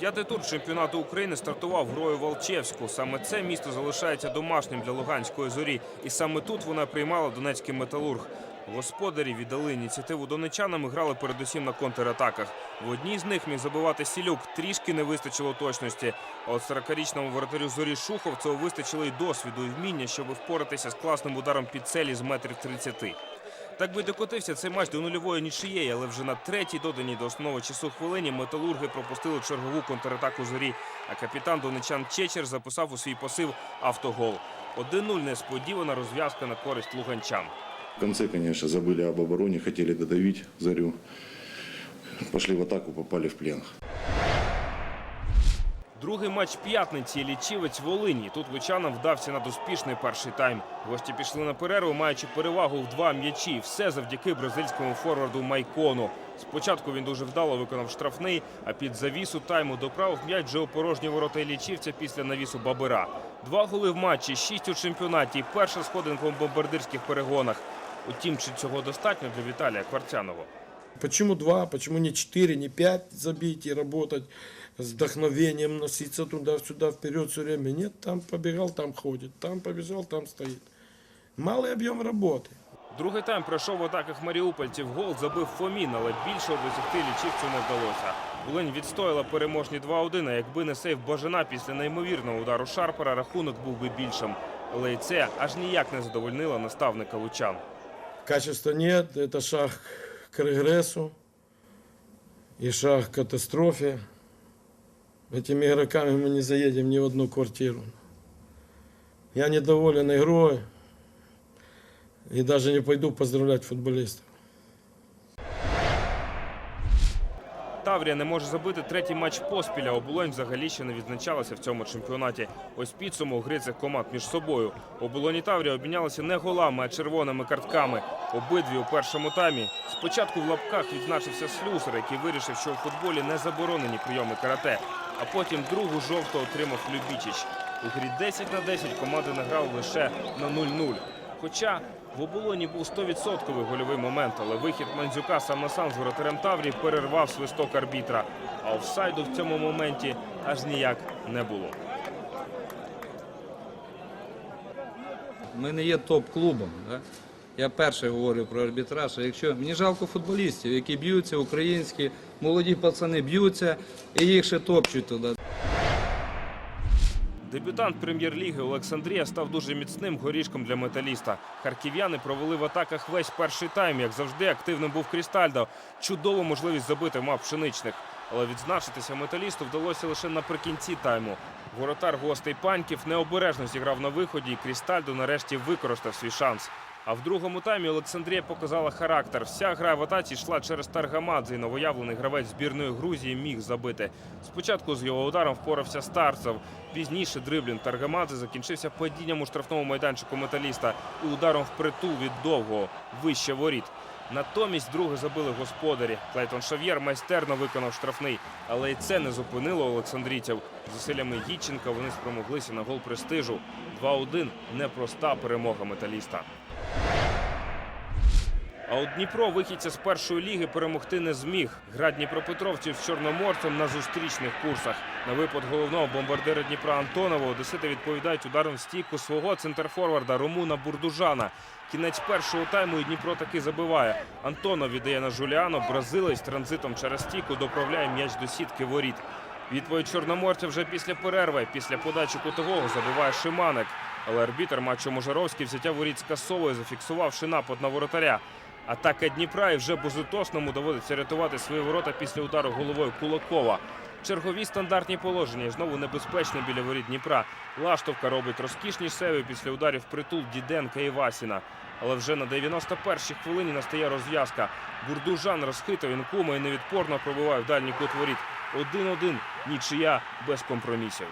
П'ятий тур чемпіонату України стартував грою Волчевську. Саме це місто залишається домашнім для Луганської зорі, і саме тут вона приймала донецький металург. Господарі віддали ініціативу донечанам і грали передусім на контратаках. В одній з них міг забивати Сілюк. Трішки не вистачило точності. А от 40-річному воротарю зорі Шуховцеву вистачило й досвіду, і вміння, щоб впоратися з класним ударом під целі з метрів 30. Так би докотився цей матч до нульової нічиєї, але вже на третій доданій до основного часу хвилині металурги пропустили чергову контратаку зорі. А капітан донечан Чечер записав у свій пасив автогол. 1-0 несподівана розв'язка на користь луганчан. В конце, конечно, забыли об обороне, хотели додавить Зарю. Пошли в атаку, попали в плен. Другий матч п'ятниці лічівець Волині. Тут лучанам вдався надуспішний перший тайм. Гості пішли на перерву, маючи перевагу в два м'ячі. Все завдяки бразильському форварду Майкону. Спочатку він дуже вдало виконав штрафний, а під завісу тайму доправив м'яч вже у порожні ворота лічівця після навісу Бабира. Два голи в матчі, шість у чемпіонаті. Перша сходинка у бомбардирських перегонах. Утім, чи цього достатньо для Віталія Кварцянова? Почему два, почему не четыре, не пять забить и работать с вдохновением, носиться туда-сюда, вперед все время? Нет, там побегал, там ходит, там побежал, там стоит. Малый объем работы. Другий тайм пройшов в атаках маріупольців. Гол забив Фомін, але більшого досягти лічівцю не вдалося. Волинь відстояла переможні 2-1, а якби не сейф Бажана після неймовірного удару Шарпера, рахунок був би більшим. Але й це аж ніяк не задовольнило наставника лучан. Качества нет, это шаг к регрессу и шаг к катастрофе. Этими игроками мы не заедем ни в одну квартиру. Я недоволен игрой и даже не пойду поздравлять футболистов. Таврія не може забити третій матч поспіль, а Оболонь взагалі ще не відзначалася в цьому чемпіонаті. Ось підсумок гри цих команд між собою. Оболонь і Таврія обмінялися не голами, а червоними картками. Обидві у першому таймі. Спочатку в лапках відзначився слюсар, який вирішив, що у футболі не заборонені прийоми карате. А потім другу жовту отримав Любічич. У грі 10 на 10 команди награли лише на 0-0. Хоча в оболоні був 100% гольовий момент, але вихід Мандзюка сам на сам з воротарем Таврії перервав свисток арбітра. А офсайду в цьому моменті аж ніяк не було. Ми не є топ-клубом. Да? Я перше говорю про арбітраж. Якщо мені жалко футболістів, які б'ються, українські молоді пацани б'ються і їх ще топчуть туди. Дебютант прем'єр-ліги Олександрія став дуже міцним горішком для металіста. Харків'яни провели в атаках весь перший тайм. Як завжди, активним був Крістальдо. Чудову можливість забити мав пшеничних. Але відзначитися металісту вдалося лише наприкінці тайму. Воротар гостей паньків необережно зіграв на виході, і Крістальдо нарешті використав свій шанс. А в другому таймі Олександрія показала характер. Вся гра в атаці йшла через Таргамадзе, і новоявлений гравець збірної Грузії міг забити. Спочатку з його ударом впорався Старцев. Пізніше дриблін Таргамадзе закінчився падінням у штрафному майданчику металіста і ударом впритул від довгого вище воріт. Натомість друге забили господарі. Клейтон Шав'єр майстерно виконав штрафний, але й це не зупинило олександрійців. Зусиллями Гіченка вони спромоглися на гол престижу. 2-1 – непроста перемога металіста. А от Дніпро вихідця з першої ліги перемогти не зміг. Гра Дніпропетровців з Чорноморцем на зустрічних курсах. На випад головного бомбардира Дніпра Антонова Одесити відповідають ударом в стійку свого центрфорварда Ромуна Бурдужана. Кінець першого тайму і Дніпро таки забиває. Антонов віддає на Жуліано. Бразилець транзитом через стійку доправляє м'яч до сітки воріт. Відповідь Чорноморця вже після перерви. Після подачі кутового забиває Шиманик. Але арбітер матчу Можаровський взяття воріт скасовує, зафіксувавши напад на воротаря. Атака Дніпра і вже Бузитосному доводиться рятувати свої ворота після удару головою Кулакова. Чергові стандартні положення знову небезпечно біля воріт Дніпра. Лаштовка робить розкішні севи після ударів притул Діденка і Васіна. Але вже на 91-й хвилині настає розв'язка. Бурдужан розхитує Інкума і невідпорно пробиває в дальній кут воріт. 1-1. Нічия без компромісів.